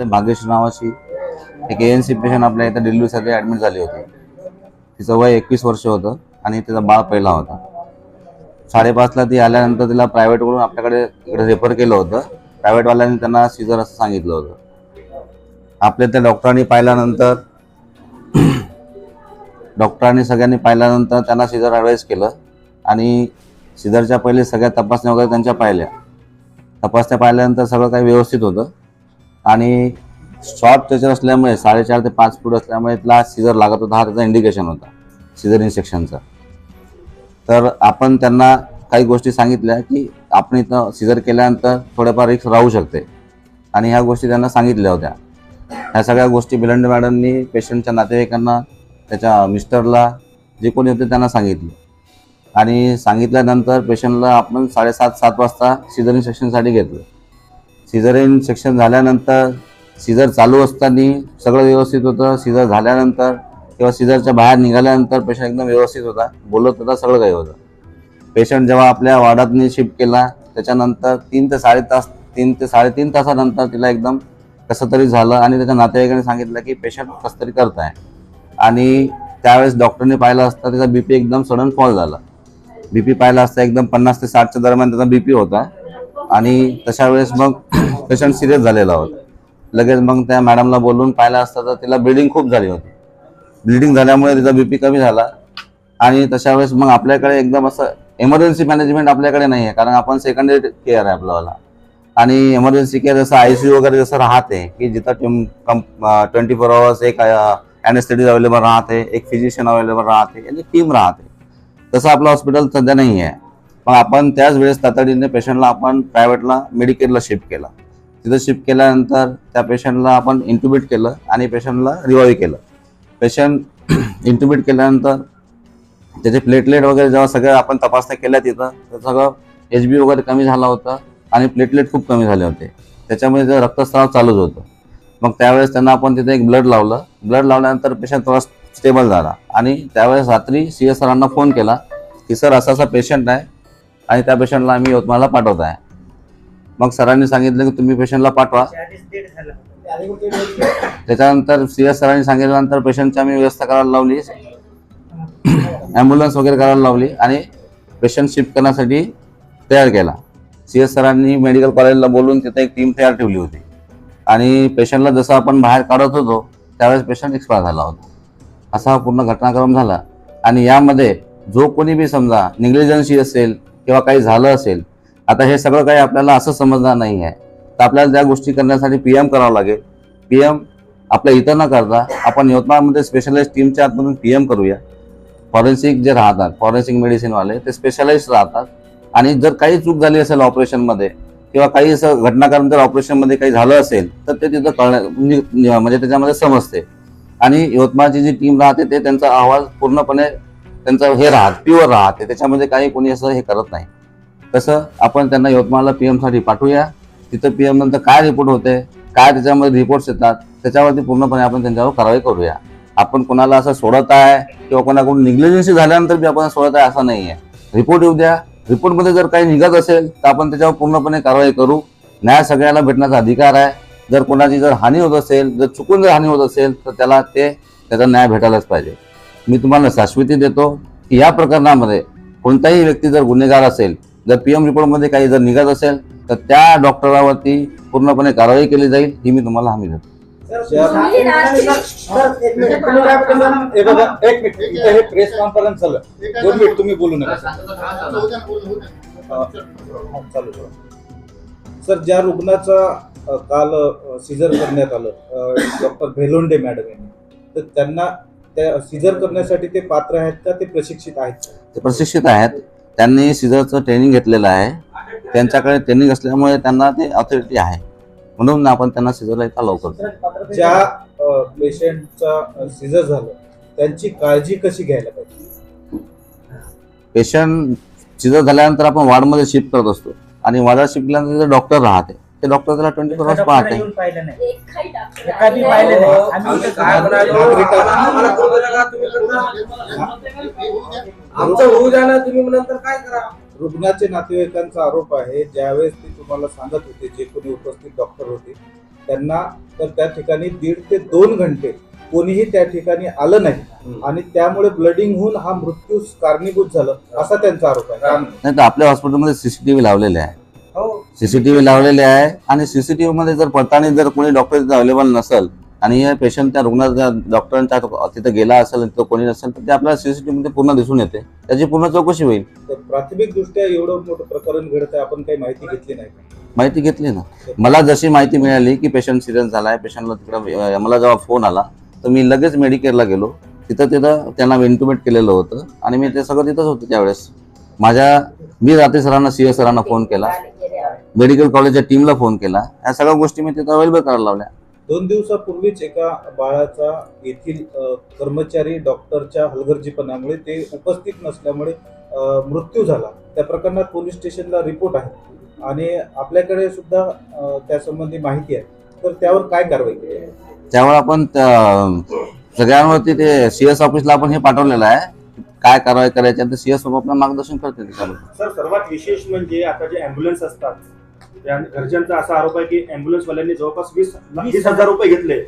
आपल्या भाग्यश्री नावाची एक एन सी पेशंट आपल्या इथं डिलिव्हरीसाठी ॲडमिट झाली होती. तिचं वय एकवीस वर्ष होतं आणि तिचा बाळ पहिला होता. साडेपाचला ती आल्यानंतर तिला प्रायव्हेटकडून आपल्याकडे इकडे रेफर केलं होतं. प्रायव्हेटवाल्यांनी त्यांना सिजर असं सांगितलं होतं. आपल्या त्या डॉक्टरांनी पाहिल्यानंतर डॉक्टरांनी सगळ्यांनी पाहिल्यानंतर त्यांना सिजर ॲडवाईज केलं आणि सिजरच्या पहिले सगळ्या तपासण्या वगैरे त्यांच्या पाहिल्या. तपासण्या पाहिल्यानंतर सगळं काही व्यवस्थित होतं. आणि शॉर्ट त्याच्यावर असल्यामुळे साडेचार ते पाच फूट असल्यामुळे त्याला सिजर लागत होता. हा त्याचा इंडिकेशन होता सिजर इन्सेक्शनचा तर आपण त्यांना काही गोष्टी सांगितल्या की आपण इथं सिजर केल्यानंतर थोडंफार रिक्स राहू शकते. आणि ह्या गोष्टी त्यांना सांगितल्या होत्या. ह्या सगळ्या गोष्टी बिलंड मॅडमनी पेशंटच्या नातेवाईकांना त्याच्या मिस्टरला जे कोणी होते त्यांना सांगितले. आणि सांगितल्यानंतर पेशंटला आपण साडेसात सात वाजता सिझरिन सेक्शनसाठी घेतलं. सिझरेन सेक्शन झाल्यानंतर सिझर चालू असताना सगळं व्यवस्थित होतं. सिझर झाल्यानंतर किंवा सिझरच्या बाहेर निघाल्यानंतर पेशंट एकदम व्यवस्थित होता. बोलत होता सगळं काही होतं. पेशंट जेव्हा आपल्या वार्डातनी शिफ्ट केला त्याच्यानंतर तीन ते साडे तास तीन ते साडेतीन तासानंतर तिला एकदम कसं तरी झालं आणि त्याच्या नातेवाईकाने सांगितलं की पेशंट कसं तरी करत आहे आणि त्यावेळेस डॉक्टरने पाहिलं असता त्याचा बी पी एकदम सडन फॉल झाला. बी पी पाहिला असता एकदम पन्नास ते साठच्या दरम्यान त्याचा बी पी होता. आणि तशा वेळेस मग पेशंट सिरियस झालेला होता. लगेच मग त्या मॅडमला बोलून पाहिलं असता तर तिला ब्लिडिंग खूप झाली होती. ब्लिडिंग झाल्यामुळे तिचा बीपी कमी झाला. आणि तशा वेळेस मग आपल्याकडे एकदम असं एमर्जन्सी मॅनेजमेंट आपल्याकडे नाही आहे कारण आपण सेकंडरी केअर आहे आपल्याला. आणि एमर्जन्सी केअर जसं आय सी यू वगैरे जसं राहते की जिथं ट्वेंटी फोर आवर्स एक ॲनेस्थेटिक अवेलेबल राहते एक फिजिशियन अवेलेबल राहते आणि टीम राहते. तसं आपलं हॉस्पिटल सध्या नाही आहे. मग आपण त्याच वेळेस तातडीने पेशंटला आपण प्रायव्हेटला मेडिकेलला शिफ्ट केला. तिथं शिफ्ट केल्यानंतर त्या पेशंटला आपण इंट्युबेट केलं आणि पेशंटला रिवाईव्ह केलं. पेशंट इंट्युबेट केल्यानंतर त्याचे प्लेटलेट वगैरे जेव्हा सगळं आपण तपासण्या केल्या तिथं तर सगळं एच बी वगैरे कमी झाला होता आणि प्लेटलेट खूप कमी झाले होते. त्याच्यामुळे ते रक्तस्राव चालूच होतं. मग त्यावेळेस त्यांना आपण तिथे एक ब्लड लावलं. ब्लड लावल्यानंतर पेशंट थोडा स्टेबल झाला आणि त्यावेळेस रात्री सी एस सरांना फोन केला की सर असा असा पेशंट आहे. आणि त्या पेशंटला आम्ही यवतमाळला पाठवत आहे मग सरांनी सांगितलं की तुम्ही पेशंटला पाठवा. त्याच्यानंतर सी एस सरांनी सांगितल्यानंतर पेशंटची आम्ही व्यवस्था करायला लावली. ॲम्ब्युलन्स वगैरे करायला लावली आणि पेशंट शिफ्ट करण्यासाठी तयार केला. सी एस सरांनी मेडिकल कॉलेजला बोलून तिथे एक टीम तयार ठेवली होती. आणि पेशंटला जसं आपण बाहेर काढत होतो त्यावेळेस पेशंट एक्सपायर झाला होता. असा हा पूर्ण घटनाक्रम झाला. आणि यामध्ये जो कोणी बी समजा निग्लिजन्सी असेल किंवा काही झालं असेल आता हे सगळं काही आपल्याला असं समजणार नाही आहे तर आपल्याला त्या गोष्टी करण्यासाठी पी एम करावं लागेल. पी एम आपल्या इथं न करता आपण यवतमाळमध्ये स्पेशलाइज टीमच्या आतमधून पी एम करूया. फॉरेन्सिक जे राहतात फॉरेन्सिक मेडिसिनवाले ते स्पेशलाइज राहतात. आणि जर काही चूक झाली असेल ऑपरेशनमध्ये किंवा काही असं घटनाक्रम जर ऑपरेशनमध्ये काही झालं असेल तर ते तिथं कळण्या म्हणजे म्हणजे त्याच्यामध्ये समजते. आणि यवतमाळची जी टीम राहते ते त्यांचा अहवाल पूर्णपणे त्यांचं हे राहत प्युअर राहते त्याच्यामध्ये काही कोणी असं हे करत नाही. तसं आपण त्यांना यवतमाळला पी साठी पाठवूया. तिथं पी नंतर काय रिपोर्ट होते काय त्याच्यामध्ये रिपोर्ट्स येतात त्याच्यावरती पूर्णपणे आपण त्यांच्यावर कारवाई करूया. आपण कोणाला असं सोडत आहे किंवा कोणाकडून निग्लिजन्सी झाल्यानंतर बी आपण सोडत आहे असं नाही आहे रिपोर्ट येऊ द्या. रिपोर्टमध्ये जर काही निघत असेल तर आपण त्याच्यावर पूर्णपणे कारवाई करू. न्याय सगळ्याला भेटण्याचा अधिकार आहे. जर कोणाची जर हानी होत असेल जर चुकून जर हानी होत असेल तर त्याला ते त्याचा न्याय भेटायलाच पाहिजे. मी तुम्हाला शाश्वती देतो की या प्रकरणामध्ये कोणताही व्यक्ती जर गुन्हेगार असेल जर पी एम रिपोर्टमध्ये काही जर निघत असेल तर त्या डॉक्टरावरती पूर्णपणे कारवाई केली जाईल ही मी तुम्हाला हमी देतो. बघा एक मिनिट. इथं हे प्रेस कॉन्फरन्स झालं दोन मिनिट तुम्ही बोलू नका. हा. सर ज्या रुग्णाचा काल सिजर करण्यात आलं डॉक्टर भेलोंडे मॅडम यांनी तर त्यांना त्या सिजर करण्यासाठी ते पात्र आहेत का? ते प्रशिक्षित आहेत? ते प्रशिक्षित आहेत. त्यांनी सिझरचं ट्रेनिंग घेतलेलं आहे. त्यांच्याकडे ट्रेनिंग असल्यामुळे त्यांना ते ऑथॉरिटी आहे. म्हणून आपण त्यांना सिझरला अलाव करतो. ज्या पेशंटचा सिजर झालं त्यांची काळजी कशी घ्यायला पाहिजे? पेशंट सिझर झाल्यानंतर आपण वार्डमध्ये शिफ्ट करत असतो. आणि वार्डात शिफ्ट केल्यानंतर डॉक्टर राहते. ते डॉक्टर त्याला ट्वेंटी फोर आवर्स पाहते एखादी पाहिलं नाही. आम्ही इथं काय आमचं होऊ द्या ना तुम्ही नंतर काय करा? रुग्णाचे नातेवाईकांचा आरोप आहे ज्यावेळेस ते तुम्हाला सांगत होते जे कोणी उपस्थित डॉक्टर होते त्यांना तर त्या ठिकाणी दीड ते दोन घंटे कोणीही त्या ठिकाणी आलं नाही. आणि त्यामुळे ब्लडिंग होऊन हा मृत्यू कारणीभूत झालं असा त्यांचा आरोप आहे. नाही तर आपल्या हॉस्पिटलमध्ये सीसीटीव्ही लावलेले आहे. सीसीटीव्ही लावलेले आहे. आणि सीसीटीव्ही मध्ये जर पडताना जर कोणी डॉक्टर अवेलेबल नसेल आणि हे पेशंट त्या रुग्णाच्या डॉक्टरांच्या तिथे गेला असेल तिथं कोणी नसेल तर ते आपल्याला सीसीटीव्ही मध्ये पूर्ण दिसून येते. त्याची पूर्ण चौकशी होईल. प्राथमिक दृष्ट्या एवढं मोठं प्रकरण घडत आहे आपण काही माहिती घेतली नाही? माहिती घेतली ना. मला जशी माहिती मिळाली की पेशंट सिरियस झालाय पेशंटला तिकडं मला जेव्हा फोन आला तर मी लगेच मेडिकेअरला गेलो. तिथं तिथं त्यांना इंटिमेट केलेलं होतं आणि मी ते सगळं तिथंच होतं त्यावेळेस. माझ्या मी रात्री सरांना सी एस सरांना फोन केला. मेडिकल कॉलेजच्या टीमला फोन केला. या सगळ्या गोष्टी मी तिथं अवेलेबल करायला लावल्या. दोन दिवसापूर्वीच एका बाळाचा येथील कर्मचारी डॉक्टरच्या हलगर्जीपणामुळे ते उपस्थित नसल्यामुळे मृत्यू झाला. त्या प्रकरणात पोलीस स्टेशनला रिपोर्ट आहे आणि आपल्याकडे सुद्धा त्यासंबंधी माहिती आहे. तर त्यावर काय कारवाई केली? त्यामुळे आपण सगळ्यांवरती ते सी एस ऑफिसला आपण हे पाठवलेलं आहे. काय कारवाई करायची सी एस आपलं मार्गदर्शन करते सर सर्वात विशेष म्हणजे आता जे अँब्युलन्स असतात त्या घरच्यांचा असा आरोप आहे की अँब्युलन्सवाल्यांनी जवळपास वीस वीस हजार रुपये घेतले.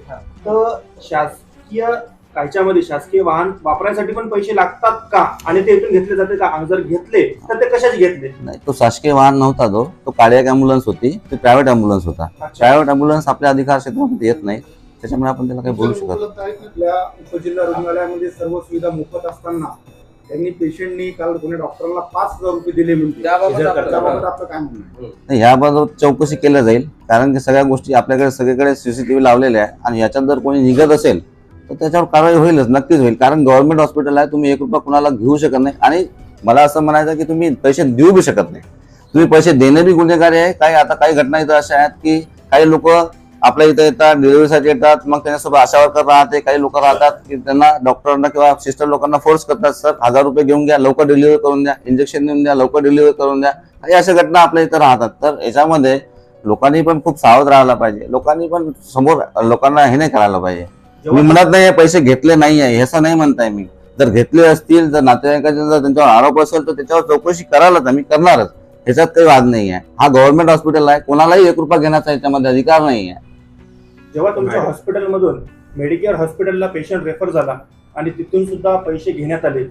तर शासकीय कायच्यामध्ये शासकीय वाहन वापरायसाठी पण पैसे लागतात का? आणि ते इथून घेतले जाते का? जर घेतले तर ते कशाचे घेतले? नाही तो शासकीय वाहन नव्हता तो. तो कार्डियक अँब्युलन्स होती. ती प्रायव्हेट अँब्युलन्स होता. प्रायव्हेट अँब्युलन्स आपल्या अधिकार क्षेत्रामध्ये येत नाही. त्याच्यामुळे आपण त्याला काही बोलू शकत आपल्या उपजिल्हा रुग्णालयामध्ये सर्व सुविधा मोफत असताना त्यांनी पेशंटनी काल कोणी डॉक्टरला पाच हजार रुपये दिले म्हणते त्याबाबत आपलं- काय म्हणणं याबाबत चौकशी केल्या जाईल कारण की सगळ्या गोष्टी आपल्याकडे सगळीकडे सीसीटीव्ही लावलेल्या आहे आणि याच्यात जर कोणी निघत असेल तर त्याच्यावर कारवाई होईलच नक्कीच होईल. कारण गव्हर्नमेंट हॉस्पिटल आहे तुम्ही एक रुपया कुणाला घेऊ शकत नाही. आणि मला असं म्हणायचं की तुम्ही पैसे देऊ बी शकत नाही. तुम्ही पैसे देणे बी गुन्हेगारी आहे काही आता काही घटना इथं अशा आहेत की काही लोक आपल्या इथं येतात डिलिव्हरीसाठी येतात मग त्यांच्यासोबत आशा वर्कर राहते काही लोक राहतात की त्यांना डॉक्टरांना किंवा सिस्टर लोकांना फोर्स करतात सर हजार रुपये घेऊन घ्या लवकर डिलिव्हरी करून द्या इंजेक्शन देऊन द्या लवकर डिलिव्हरी करून द्या. काही अशा घटना आपल्या इथं राहतात. तर याच्यामध्ये लोकांनी पण खूप सावध राहायला पाहिजे. लोकांनी पण समोर लोकांना हे नाही करायला पाहिजे. मी म्हणत नाही हे पैसे घेतले नाही आहे असं नाही म्हणताय मी. जर घेतले असतील जर नातेवाईकाचे जर त्यांच्यावर आरोप असेल तर त्याच्यावर चौकशी करायलाच आम्ही करणारच. ह्याच्यात काही वाद नाही आहे हा गव्हर्नमेंट हॉस्पिटल आहे कोणालाही एक रुपया घेण्याचा याच्यामध्ये अधिकार नाही आहे जेव्हा तुमच्या हॉस्पिटलमधून मेडिकेअर हॉस्पिटलला पेशंट रेफर झाला आणि तिथून सुद्धा पैसे घेण्यात आले.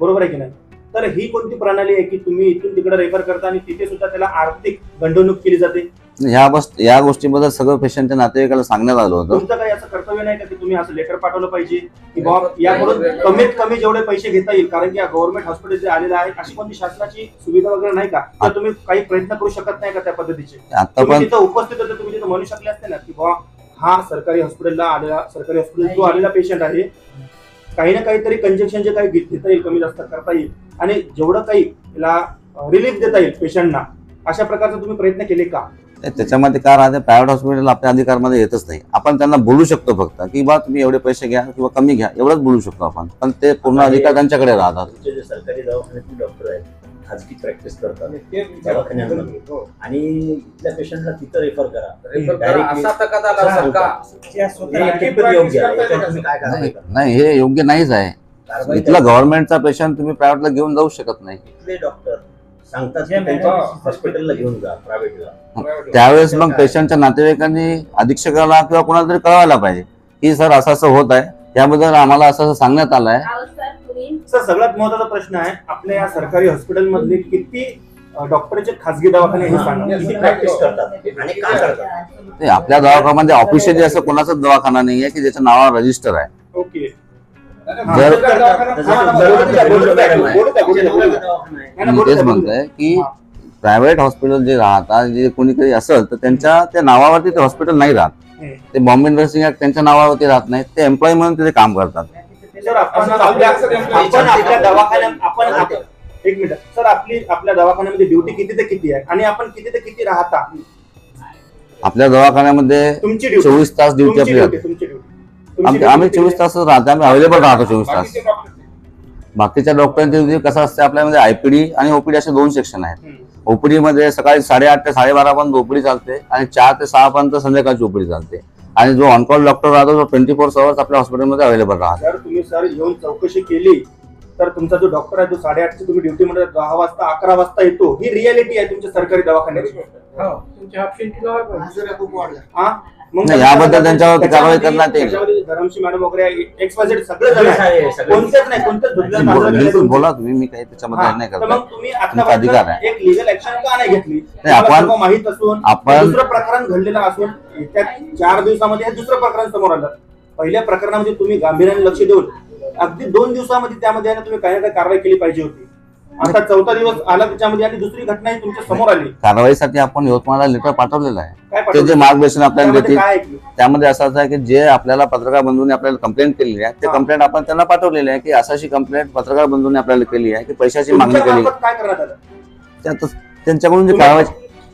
बरोबर आहे की नाही? तर ही कोणती प्रणाली आहे की तुम्ही इथून तिकडे रेफर करता आणि तिथे सुद्धा त्याला आर्थिक गंडवणूक केली जाते? ह्या बस या गोष्टीबद्दल सगळं पेशंटच्या नातेवाईकाला सांगण्यात आलं होतं. तुमचं काही असं कर्तव्य नाही का की तुम्ही असं लेटर पाठवलं पाहिजे? की बाबा याकडून कमीत कमी जेवढे पैसे घेता येईल कारण की गव्हर्नमेंट हॉस्पिटल जे आलेलं आहे अशी कोणती शासनाची सुविधा वगैरे नाही का? तर तुम्ही काही प्रयत्न करू शकत नाही का त्या पद्धतीचे? आता तुम्ही पण तिथं उपस्थित होते तुम्ही तिथं म्हणू शकले असते ना की बाबा हा सरकारी हॉस्पिटलला आलेला सरकारी हॉस्पिटल जो आलेला पेशंट आहे. काही ना काहीतरी कंजेक्शन जे काही घेता येईल कमी जास्त करता येईल. आणि जेवढं काही त्याला रिलीफ देता येईल पेशंटना अशा प्रकारचे तुम्ही प्रयत्न केले का? त्याच्यामध्ये काय राहते प्रायव्हेट हॉस्पिटल आपल्या अधिकारमध्ये येतच नाही. आपण त्यांना बोलू शकतो फक्त की बा तुम्ही एवढे पैसे घ्या किंवा कमी घ्या एवढंच बोलू शकतो आपण. पण ते पूर्ण अधिकार त्यांच्याकडे राहतात. सरकारी दवाखान्यातील डॉक्टर आहेत खाजगी प्रॅक्टिस करतात. ते दवाखान्यांमध्ये. हो. आणि इथल्या पेशंटला तिथं रेफर करा. हे कारवाई नाही हे योग्य नाहीच आहे. इथला गव्हर्नमेंटचा पेशंट तुम्ही प्रायव्हेटला घेऊन जाऊ शकत नाही. इथले डॉक्टर सांगतात की त्यांच्या हॉस्पिटलला घेऊन जा प्रायव्हेटला त्यावेळेस मग पेशंटच्या नातेवाईकांनी अधीक्षकाला किंवा कोणाला तरी कळवायला पाहिजे. की सर असं असं होत आहे. त्याबद्दल आम्हाला असं असं सांगण्यात आलं आहे. सर सगळ्यात महत्त्वाचा प्रश्न आहे आपल्या या सरकारी हॉस्पिटल मधले किती अं, डॉक्टरचे खासगी दवाखाने हे सांगा. किती प्रॅक्टिस करतात आणि का करतात? ते आपल्या दवाखान्यामध्ये ऑफिशियली असं कोणाचाच दवाखाना नाही आहे की ज्याच्या नावावर रजिस्टर आहे. ओके. जर- मी तेच. म्हणतोय की. प्रायव्हेट हॉस्पिटल जे राहतात जे कोणीतरी असेल तर त्यांच्या त्या नावावरती ते हॉस्पिटल नाही राहत. ते बॉम्बे नर्सिंग ऍक्ट त्यांच्या नावावरती राहत नाही. ते एम्प्लॉय म्हणून तिथे काम करतात. सर आपण आपल्या आपण आपल्या दवाखान्यात आपण आप- एक मिनिट. सर आपली आपल्या दवाखान्यामध्ये ड्युटी किती ते किती आहे? आणि आपण किती ते किती राहता? आपल्या दवाखान्यामध्ये तुमची ड्युटी चोवीस तास ड्युटी आपली ड्युटी राहते तुमची आम- ड्युटी आम्ही चोवीस तास राहतो. आम्ही अवेलेबल राहतो चोवीस तास. बाकीचे बाकीच्या डॉक्टरांची ड्युटी कसं असते आपल्यामध्ये आयपीडी आणि ओपीडी असे दोन सेक्शन आहेत. ओपीडी मध्ये सकाळी साडेआठ ते साडेबारा पर्यंत ओपीडी चालते आणि चार ते सहा पर्यंत संध्याकाळची ओपीडी चालते. आणि जो ऑनकॉल डॉक्टर राहतो तो ट्वेंटी फोर आवर्स आपल्या हॉस्पिटलमध्ये अवेलेबल राहतो. जर तुम्ही सर येऊन चौकशी केली तर तुमचा जो डॉक्टर आहे तो साडेआठची तुम्ही ड्युटी मध्ये दहा वाजता अकरा वाजता येतो. ही रियालिटी आहे तुमच्या सरकारी दवाखान्याची. तुमच्या हापशेंटीला हा? मग नाही, याबद्दल त्यांच्यावरती कारवाई करण्यात येईल. त्याच्यामध्ये धरमशी मॅडम वगैरे एक्स वाय झेड सगळे जण. आहे, सगळे. कोणतेच नाही कोणतेच बोल- तांदूळ बिलकुल केलं बोला तुम्ही मी काही त्याच्यामध्ये नाही तर करत तुम्ही तुमचा अधिकार आता आहे. एक लिगल ऍक्शन का नाही घेतली तुम्हाला आपण- सर्व माहीत असून आपण- दुसरं प्रकरण घडलेलं असून त्या चार दिवसामध्ये हे दुसरं प्रकरण समोर आलं पहिल्या प्रकरणामध्ये तुम्ही गांभीर्याने लक्ष देऊन अगदी दोन दिवसामध्ये त्यामध्ये आहे ना तुम्ही काही ना काही कारवाई केली पाहिजे होती आता चौथा दिवस आला त्याच्यामध्ये आणि दुसरी घटना ही तुमच्यासमोर आली कारवाईसाठी आपण यवतमाळला लेटर पाठवलेलं आहे ते जे? मार्गदर्शन आपल्याला त्यामध्ये देतील काय? त्यामध्ये असं असं आहे की जे आपल्याला पत्रकार बंधूंनी आपल्याला कंप्लेंट केलेली आहे ते हा. कंप्लेंट आपण त्यांना पाठवलेली आहे की अशी कंप्लेंट पत्रकार बंधूंनी आपल्याला केली आहे की पैशाची मागणी तुमच्या केली मार्फत काय करण्यात आलं त्यात त्यांच्याकडून जी कारवाई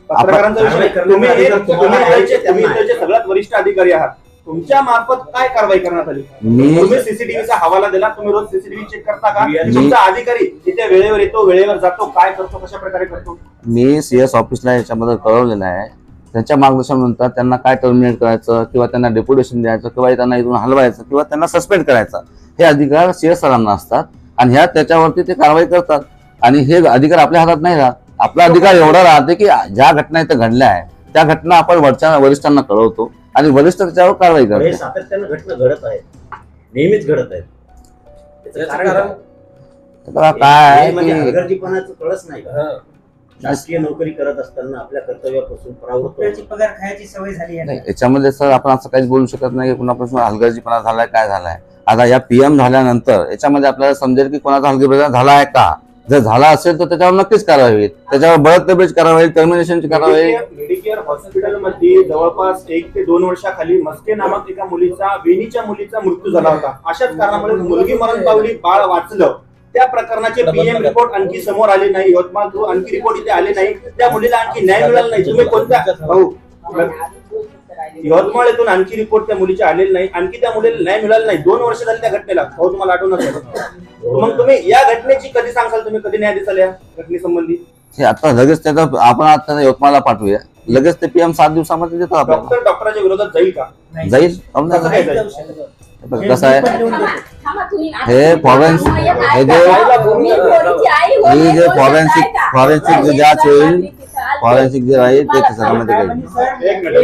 पत्रकारांचा विषय तुम्ही तुम्ही तुम्ही सगळ्यात वरिष्ठ अधिकारी आहात तुमच्या मार्फत काय कारवाई करण्यात आली? मी तुम्ही सीसीटीव्हीचा हवाला दिला तुम्ही रोज सीसीटीव्ही चेक करता का? मी- तुमचा अधिकारी तिथे वेळेवर येतो वेळेवर जातो काय करतो कशा प्रकारे करतो? मी सी एस ऑफिसला याच्यामध्ये कळवलेलं आहे. त्यांच्या मार्गदर्शनानंतर त्यांना काय टर्मिनेट करायचं किंवा त्यांना डेप्युटेशन द्यायचं किंवा त्यांना इथून हलवायचं किंवा त्यांना सस्पेंड करायचं हे अधिकार सी एस सरांना असतात. आणि ह्या त्याच्यावरती ते कारवाई करतात. आणि हे अधिकार आपल्या हातात नाही राहत. आपला अधिकार एवढा राहते की ज्या घटना इथं घडल्या आहे त्या घटना आपण वरच्या वरिष्ठांना कळवतो. आणि वरिष्ठ त्याच्यावर कारवाई हे करते सातत्यानं घटना घडत आहेत. नेहमीच घडत आहेत. त्याचं याचं कारण कारण? काय? आहे हे म्हणजे की हलगर्जीपणाचं कळच नाही. का शासकीय नोकरी करत असताना आपल्या कर्तव्यापासून परावृत्त रुपयाची होणं. पगार खायची सवय झाली आहे? नाही, याच्यामध्ये सर आपण असं काहीच बोलू शकत नाही की कुणापासून हलगर्जीपणा झालाय काय झालाय. आता या पीएम झाल्यानंतर याच्यामध्ये आपल्याला समजेल की कोणाचा हलगर्जीपणा झाला आहे का? जर झाला असेल तर त्याच्यावर नक्कीच कारवाई होईल. त्याच्यावर बळजबरीची कारवाई होईल टर्मिनेशनची कारवाई होईल. मेडिकेअर हॉस्पिटलमध्ये जवळपास एक ते दोन वर्षाखाली मस्के नामक एका मुलीचा वेणीच्या मुलीचा मृत्यू झाला होता. अशाच कारणामुळे मुलगी मरण पावली बाळ वाचलं. त्या प्रकरणाचे पीएम रिपोर्ट आणखी समोर आले नाही. यवतमाळ थ्रू आणखी रिपोर्ट इथे आले नाही. त्या मुलीला आणखी न्याय मिळाला नाही. तुम्ही कोणत्या भाऊ यवतमाळ येथून आणखी रिपोर्ट त्या मुलीचे आलेले नाही. आणखी त्या मुलीला न्याय मिळाला नाही. दोन वर्ष झाली त्या घटनेला. भाऊ तुम्हाला आठवण असेल. मग तुम्ही या घटनेची कधी सांगाल तुम्ही? कधी न्याय दिसाल या घटनेसंबंधी? हे आता लगेच त्याचं आपण आता यवतमाळला पाठवूया. लगेच ते पीएम सात दिवसामध्ये देतो आपल्याला. डॉक्टर डॉक्टरच्या विरोधात जाईल का. जाईल? कसं? काय जाईल? आहे? हे फॉरेन्स हे जे ही जे फॉरेन्सिक फॉरेन्सिक जे जांच होईल फॉरेन्सिक जे राहील ते त्याच्यामध्ये काही एक मिनिट.